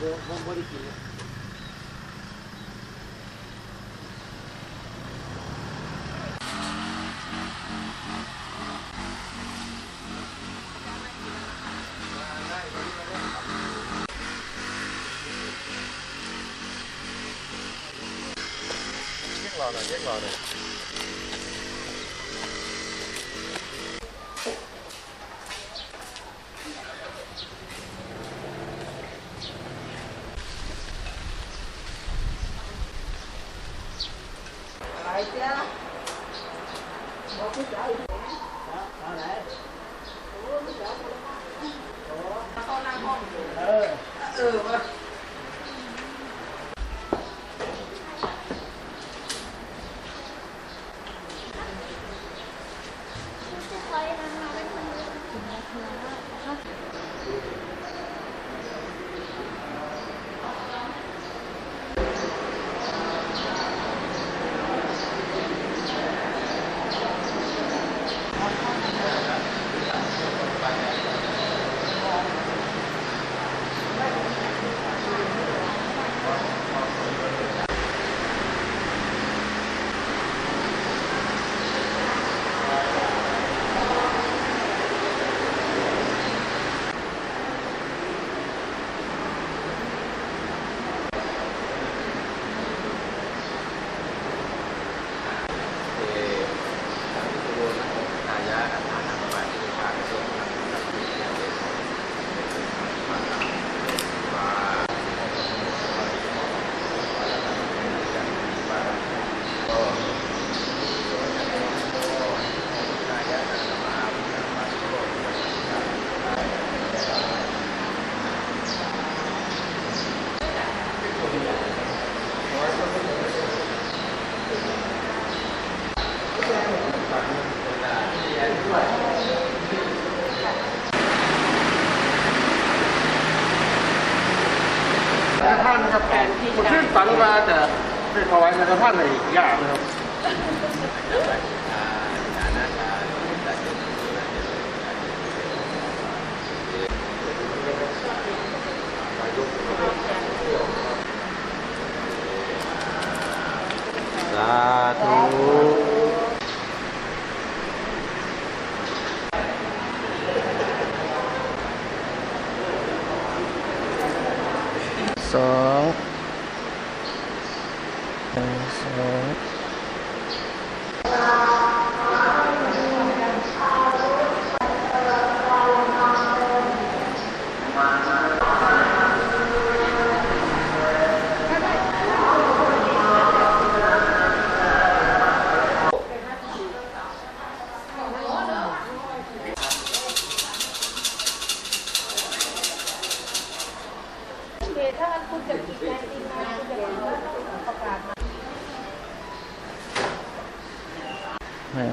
ผมไม่ได้กินเฝันว่าจะไปถวายในท่านในยากนะครับสาธุสอง นึ่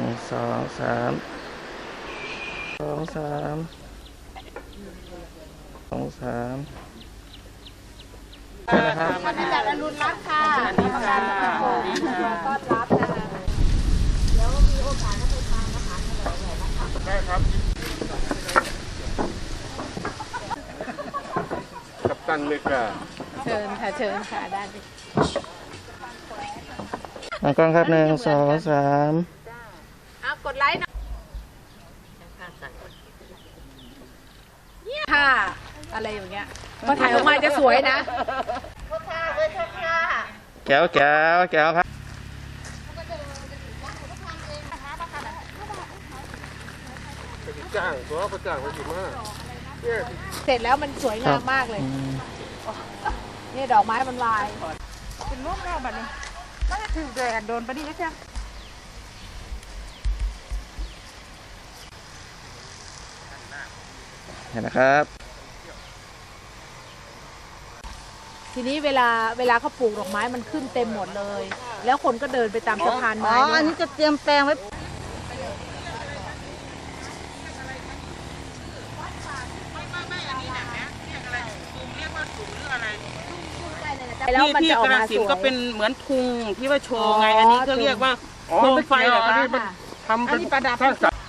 สองหนึ่งสองสามสองสามสองสามนะครับท่านอาจารย์อรุณรัตน์ค่ะกรรมการสังคมต้อนรับนะคะแล้วมีโอกาสก็ไปทานอาหารอร่อยๆนะคะได้ครับกับตันเมกาเชิญค่ะเชิญค่ะได้เลยหลังกล้องครับหนึ่งสองสาม เอากดไลค์นะค่ะ อะไรอย่างเงี้ยพอถ่ายออกมาจะสวยนะแก้วแก้วแก้วครับจ้างตัวเขาจ้างมาสิมาเนี่ยเสร็จแล้วมันสวยงามมากเลยอืมนี่ดอกไม้มันลายเป็นร่วมแล้วบัดนี้ก็จะถือแดดโดนปะนี่นะจ๊ะ ห็นนะครับ ทีนี้เวลาเวลาเขาปลูกดอกไม้มันขึ้นเต็มหมดเลย แล้วคนก็เดินไปตามสะพานอ๋อไม้อันเนี่นี้ยจะเตรียมแปลงไว้แล้วที่มันที่จะออกกระมาสสินวยก็เป็นเหมือนทุงที่ว่าโชว์ไงอ๋ออัอันนี้ก็เรียกว่าอ๋อโคมไฟเหรออันคะนี้มันทำเป็นประดับสร้างสรรค์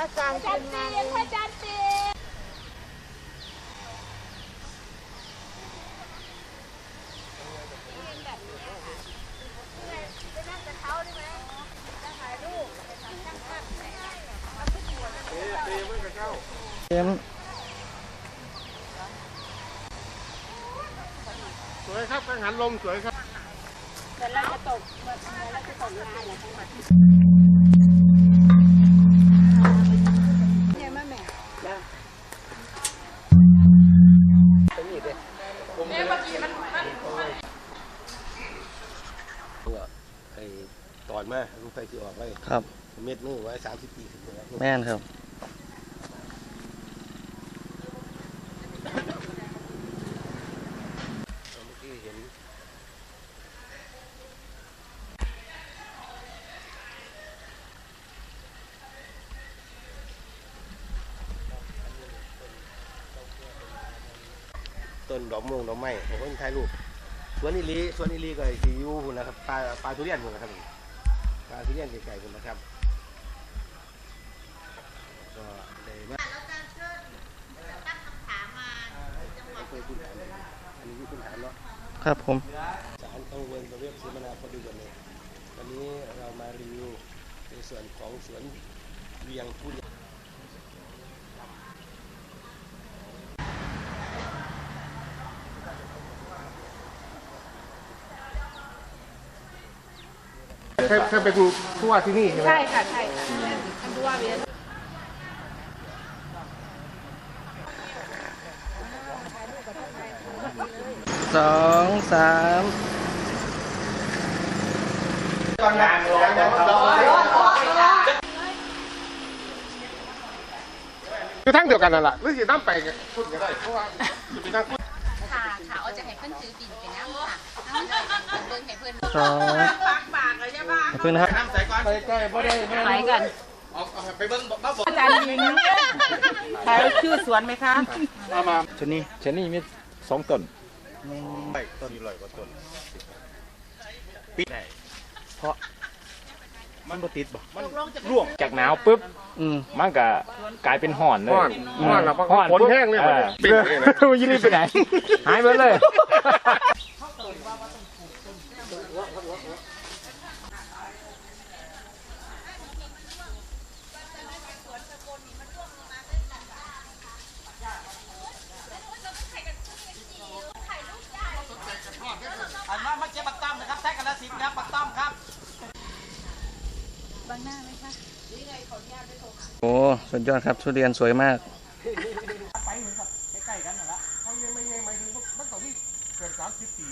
ระอาจารย์ทีมงานพระอาจารย์ตีไปนั่งกับเขาได้ไหมจะถ่ายรูปไปทำช่างภาพไหนเต็มสวยครับกังหันล ตอนมาลูกไฟที่ออกไว้ครับ เม็ดนึงไว้สามสิบปีถึงแล้วแม่นครับเมื่อกี้เห็นต้นดอกม่วงดอกไม้ผมก็ถ่ายรูปสวนอิลีสวนอิลีก็สียูหุ่นนะครับปลาปลาทุเรียนหุ่นนะครับ ปลาทุเรียนไก่ๆหุ่นนะครับก็ได้มาแล้วการเชิญตั้งคำถามมาจังหวัดเคยคุณถามอันนี้คุณถามเนาะครับผมสารกังวลประเวศศรีมนาพอดีกันเลยวันนี้เรามารีวิวในส่วนของสวนเวียง ทุเรียนเคยเคยเป็นผู้ว่าที่นี่ใช่ไหมใช่ค่ะใช่ค่ะท่านผู้ว่าเวียนสองสามคือทั้งเดียวกันนั่นแหละหรือสิน้ำไปคุณก็ได้เพราะว่าจะไปนั่งค่ะค่ะเอาจะให้เพื่อนถือบินไปนั่งค่ะนั่งเบิ่งให้เพื่อนสอง ขอบคุณนะครับไปใกล้บ่ได้ไปกันอาจารย์ยิงถ่ายชื่อสวนไหมคะเอามาชนี่ชนี่มีสองต้นไปต้นลอยกว่าต้นมันบ่ติดบ่มันร่วงจากหนาวปุ๊บอืมมันก็กลายเป็นห่อนเลยห้อนห้อนแล้วพอห่อนฝนแห้งเลยอมันอปิดเลยนะเออยี่รีบไปไหน หายไปเลย โอ้สุดยอดครับทุเรียนสวยมากเขายังไม่ไงหมายถึงว่ามันต้องมีเกินสามสิบปี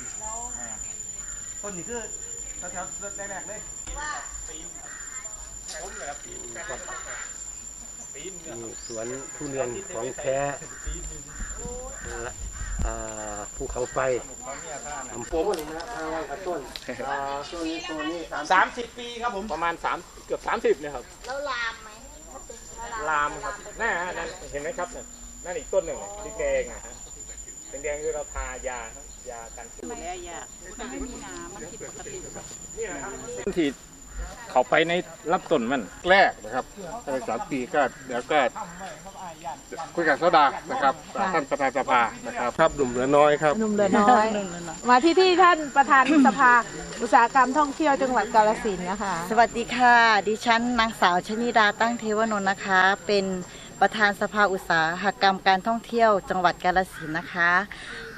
ต้นนี้คือแถวๆแรกๆเลยมีสวนทุเรียนของแท้และอ่าภูเขาไฟอำเภอเลยนะทางล่างกระต้นอ่าต้นนี้ต้นนี้สามสามสิบปีครับผมประมาณสามเกือบสามสิบเนี่ยครับแล้วลามไหม ลามครับน่านั่นเห็นไหมครับนั่นนั่นอีกต้นหนึ่งที่แดงอะฮะเป็นแดงคือเราทายาครับยากันดูแลยากมันไม่มีน้ำมันผิดปกติที่ เขาไปในรับต้นมันแรกนะครับตั้งสามปีก็เดี๋ยวก็คุยกับโซดานะครับท่านประธานสภานะครับครับหนุ่มเหลือน้อยครับหนุ่มเหลือน้อยมาที่ที่ท่านประธานสภาอุตสาหกรรมท่องเที่ยวจังหวัดกาฬสินธุ์นะคะ สวัสดีค่ะ ดิฉันนางสาวชนิดาตั้งเทวนนท์นะคะ เป็นประธานสภาอุตสาหกรรมการท่องเที่ยวจังหวัดกาฬสินธุ์นะคะ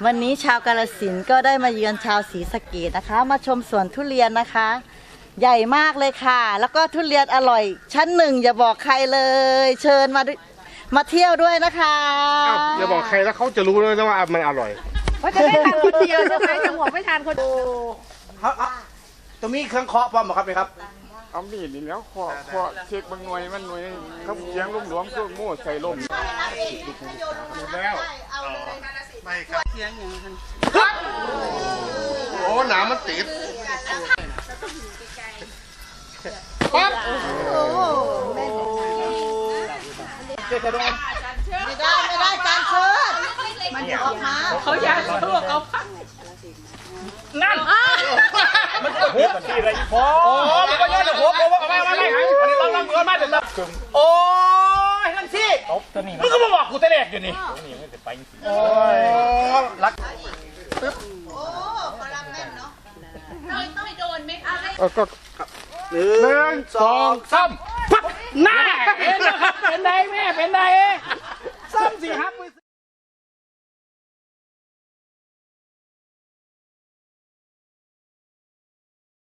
วันนี้ชาวกาฬสินธุ์ก็ได้มาเยือนชาวศรีสะเกดนะคะ มาชมสวนทุเรียนนะคะ ใหญ่มากเลยค่ะ แล้วก็ทุเรียนอร่อย ชั้นหนึ่งอย่าบอกใครเลย เชิญมาด้วยมาเที่ยวด้วยนะคะอ้าวอย่าบอกใครแล้วเขาจะรู้เลยนะว่ามันอร่อยว่าจะได้ทานคนเดียวใช่ไหมจังหวะไม่ทานคนเดียวตรงนี้เครื่องเคาะพร้อมครับไหมครับ เอามีดนี่แล้วขอขอเช็คบางหน่วยมันหน่วยเขาเสียงหลวมๆเครื่องโม่ใส่ลมแล้วเอาเลยไม่ครับเสียงอย่างนั้นโอ้หนามมันติด ปั๊บไม่ได้ไม่ได้การเชิญมันออกมาเขาอยากเขาบอกเอาพักมันจะหุบที่ไรพอโอ้มันก็ยังจะหุบเพราะว่าไม่ไม่ไม่อันนี้ต้องมันมาเดี๋ยวนะโอ้ยนั่นสิตบตัวนี้มึงก็มาบอกกูแต่แรกอยู่นี่ตัวนี้มันจะไปจริงโอ้ยรักเอาก็ หนึ่งสองสามหน้าเป็นไดแม่เป็นไดซ้ำสิครับ